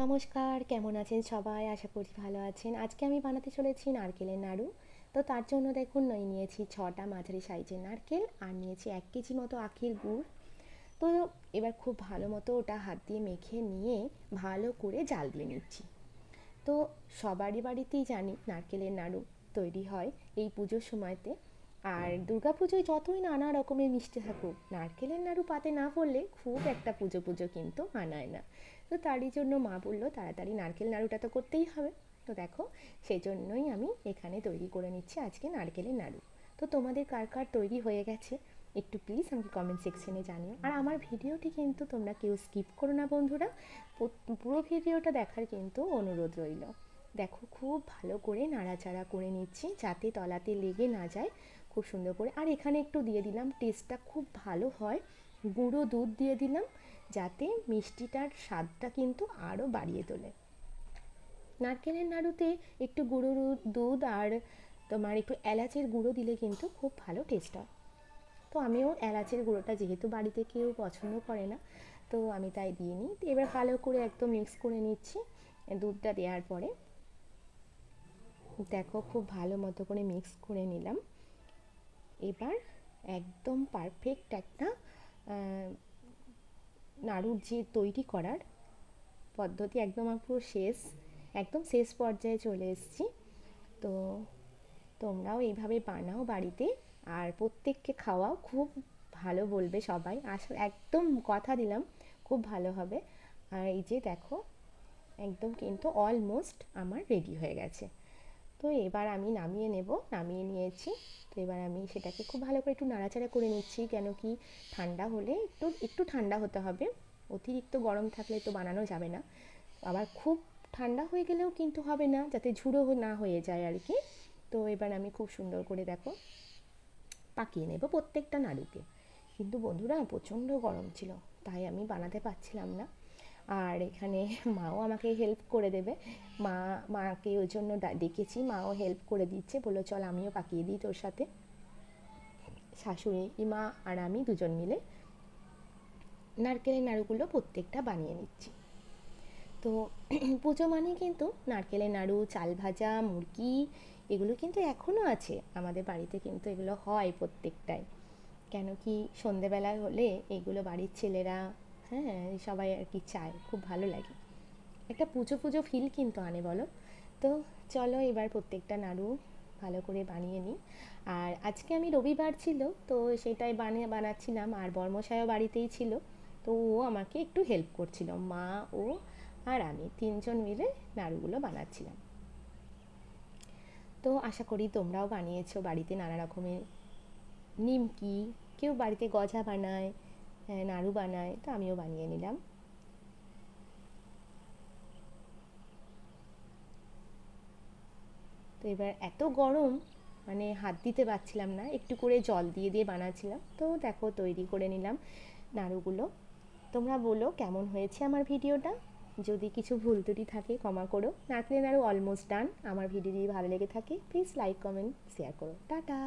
নমস্কার, কেমন আছেন সবাই? আশা করি ভালো আছেন। আজকে আমি বানাতে চলেছি নারকেলের নাড়ু। তো তার জন্য দেখুন নই নিয়েছি ছটা মাঝারি সাইজের নারকেল আর নিয়েছি এক কেজি মতো আখির গুড়। তো এবার খুব ভালো মতো ওটা হাত দিয়ে মেখে নিয়ে ভালো করে জাল দিয়ে নিচ্ছি। তো সবারই বাড়িতেই জানি নারকেলের নাড়ু তৈরি হয় এই পুজোর সময়তে। আর দুর্গাপুজোয় যতই নানা রকমের মিষ্টি থাকুক, নারকেলের নাড়ু পাতে না পড়লে খুব একটা পুজো পুজো কিন্তু মানায় না। তো তারই জন্য মা বলল, তাড়াতাড়ি নারকেল নাড়ুটা তো করতেই হবে। তো দেখো সেই জন্যই আমি এখানে তৈরি করে নিচ্ছি আজকে নারকেলের নাড়ু। তো তোমাদের কার কার তৈরি হয়ে গেছে, একটু প্লিজ আমাকে কমেন্ট সেকশনে জানিও। আর আমার ভিডিওটি কিন্তু তোমরা কেউ স্কিপ করো না বন্ধুরা পুরো ভিডিওটা দেখার কিন্তু অনুরোধ রইল। দেখো, খুব ভালো করে নাড়াচাড়া করে নিচ্ছি যাতে তলাতে লেগে না যায়। খুব সুন্দর করে। আর এখানে একটু দিয়ে দিলাম টেস্টটা খুব ভালো হয়। গুঁড়ো দুধ দিয়ে দিলাম, যাতে মিষ্টিটার স্বাদটা কিন্তু আরও বাড়িয়ে তোলে। নারকেলের নাড়ুতে একটু গুঁড়ো দুধ আর তোমার একটু এলাচের গুঁড়ো দিলে কিন্তু খুব ভালো টেস্ট হয়। তো আমিও এলাচের গুঁড়োটা যেহেতু বাড়িতে কেউ পছন্দ করে না, তো আমি তাই দিয়ে নিই। তো এবার ভালো করে একদম মিক্স করে নিচ্ছি দুধটা দেওয়ার পরে। দেখো খুব ভালো মতো করে মিক্স করে নিলাম। এবার একদম পারফেক্ট একটা নাড়ুর যে তৈরি করার পদ্ধতি একদম আমার পুরো শেষ, একদম শেষ পর্যায়ে চলে এসেছি। তো তোমরাও এইভাবে বানাও বাড়িতে আর প্রত্যেককে খাওয়াও, খুব ভালো বলবে সবাই। আসলে একদম কথা দিলাম, খুব ভালো হবে। আর এই যে দেখো, একদম কিন্তু অলমোস্ট আমার রেডি হয়ে গেছে। তো এবার আমি নামিয়ে নেব, নামিয়ে নিয়েছি। তো এবার আমি সেটাকে খুব ভালো করে একটু নাড়াচাড়া করে নিচ্ছি, কেন কি ঠান্ডা হলে একটু একটু ঠান্ডা হতে হবে। অতিরিক্ত গরম থাকলে তো বানানো যাবে না। আবার খুব ঠান্ডা হয়ে গেলেও কিন্তু হবে না, যাতে ঝুড়ো না হয়ে যায় আর কি। তো এবার আমি খুব সুন্দর করে দেখো, পাকিয়ে নেব প্রত্যেকটা নাড়ুকে কিন্তু বন্ধুরা প্রচণ্ড গরম ছিল, তাই আমি বানাতে পারছিলাম না। আর এখানে মাও আমাকে হেল্প করে দেবে। মা, মাকে ওই জন্য ডেকেছি। মাও হেল্প করে দিচ্ছে। বলল, চল আমিও পাকিয়ে দিই তোর সাথে। শাশুড়ি, মা আর আমি দুজন মিলে নারকেলের নাড়ুগুলো প্রত্যেকটা বানিয়ে নিচ্ছি। তো পুজো মানে কিন্তু নারকেলের নাড়ু, চাল ভাজা, মুরগি, এগুলো কিন্তু এখনও আছে। আমাদের বাড়িতে কিন্তু এগুলো হয় প্রত্যেকটাই। কেন কি সন্ধেবেলা হলে এগুলো বাড়ির ছেলেরা হ্যাঁ সবাই আর কি চায়, খুব ভালো লাগে। একটা পুজো পুজো ফিল কিন্তু আনে বলো। তো চলো এবার প্রত্যেকটা নাড়ু ভালো করে বানিয়ে নিই। আর আজকে আমি রবিবার ছিল, তো সেটাই বানিয়ে বানাচ্ছিলাম। আর বর্মশায়ও বাড়িতেই ছিল, তো ও আমাকে একটু হেল্প করছিল, মা, ও আর আমি তিনজন মিলে নাড়ুগুলো বানাচ্ছিলাম। তো আশা করি তোমরাও বানিয়েছো, বাড়িতে নানা রকমের নিমকি, কেউ বাড়িতে গজা বানায় নাড়ু বানায় তো আমিও বানিয়ে নিলাম। তো এবার এত গরম মানে হাত দিতে পারছিলাম না, একটু করে জল দিয়ে দিয়ে বানাচ্ছিলাম। তো দেখো, তৈরি করে নিলাম নাড়ুগুলো। তোমরা বলো, কেমন হয়েছে আমার ভিডিওটা? যদি কিছু ভুল ত্রুটি থাকে, ক্ষমা করো। নারকেলের নাড়ু অলমোস্ট ডান আমার ভিডিও যদি ভালো লেগে থাকে প্লিজ লাইক কমেন্ট শেয়ার করো। টাটা!